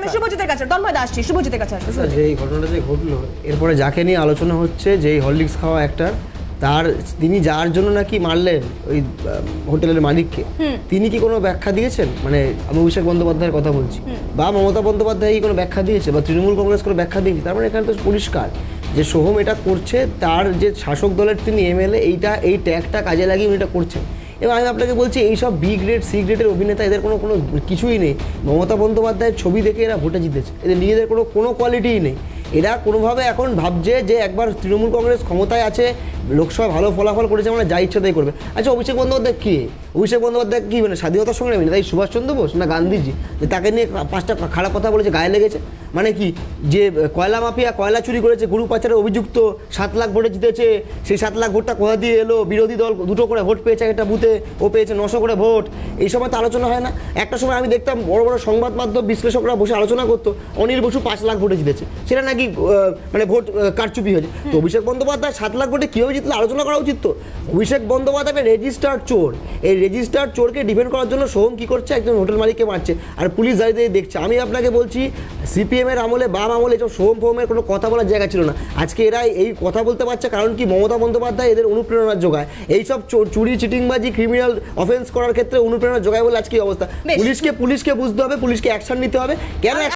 আমি শুভজিতের কাছে দাস শুভজিতের কাছে আসছি। আচ্ছা যে এই ঘটনাটা যে ঘটলো এরপরে যাকে নিয়ে আলোচনা হচ্ছে হরলিক্স খাওয়া একটা তার তিনি যার জন্য নাকি মারলেন ওই হোটেলের মালিককে তিনি কি কোনো ব্যাখ্যা দিয়েছেন? মানে আমি অভিষেক বন্দ্যোপাধ্যায়ের কথা বলছি। বা মমতা বন্দ্যোপাধ্যায় কি কোনো ব্যাখ্যা দিয়েছে বা তৃণমূল কংগ্রেস কোনো ব্যাখ্যা দিয়েছে তার মানে এখানে তো পরিষ্কার যে সোহম এটা করছে তার যে শাসক দলের তিনি এমএলএ এইটা এই ট্যাগটা কাজে লাগিয়ে উনি এটা করছেন। এবং আমি আপনাকে বলছি এইসব বি গ্রেড সি গ্রেডের অভিনেতা, এদের কোনো কোনো কিছুই নেই। মমতা বন্দ্যোপাধ্যায়ের ছবি দেখে এরা ভোটে জিতেছে। এদের নিজেদের কোনো কোনো কোয়ালিটিই নেই। এরা কোনোভাবে এখন ভাবছে যে একবার তৃণমূল কংগ্রেস ক্ষমতায় আছে লোকসভায় ভালো ফলাফল করেছে মানে যা ইচ্ছা তাই করবে। আচ্ছা অভিষেক বন্দ্যোপাধ্যায় কি? অভিষেক বন্দ্যোপাধ্যায় কি মানে স্বাধীনতার সঙ্গে নেবেন তাই সুভাষচন্দ্র বোস না গান্ধীজি? যে তাকে নিয়ে পাঁচটা খারাপ কথা বলেছে, গায়ে লেগেছে। মানে কি? যে কয়লা মাফিয়া কয়লা চুরি করেছে, গরু পাচারের অভিযুক্ত, সাত লাখ ভোটে জিতেছে, সেই সাত লাখ ভোটটা কোথা দিয়ে এলো? বিরোধী দল দুটো করে ভোট পেয়েছে একটা বুথে ও পেয়েছে নশো করে ভোট। এই সময় তো আলোচনা হয় না। একটা সময় আমি দেখতাম বড় বড় সংবাদ মাধ্যম বিশ্লেষকরা বসে আলোচনা করতো, অনিল বসু পাঁচ লাখ ভোটে জিতেছে। সেটা নাকি মানে ভোট কারচুপি হয়েছে। তো অভিষেক বন্দ্যোপাধ্যায় সাত লাখ ভোটে কীভাবে জিতলে আলোচনা করা উচিত তো। অভিষেক বন্দ্যোপাধ্যায় একটা রেজিস্টার চোর। এই রেজিস্টার চোরকে ডিফেন্ড করার জন্য সোহম কী করছে? একজন হোটেল মালিককে মারছে। আর পুলিশ দাঁড়িয়ে দেখছে। আমি আপনাকে বলছি সিপিএমের আমলে বাম আমলে এসব সোহম ফোহমের কোনো কথা বলার জায়গা ছিল না। আজকে এরা এই কথা বলতে পারছে কারণ কি মমতা বন্দ্যোপাধ্যায় এদের অনুপ্রেরণা যোগায়। এইসব চোর- চুরি চিটিংবাজি ক্রিমিনাল অফেন্স করার ক্ষেত্রে অনুপ্রেরণা যোগায় বলে আজকে অবস্থা। পুলিশকে পুলিশকে বুঝতে হবে পুলিশকে অ্যাকশন নিতে হবে। কেন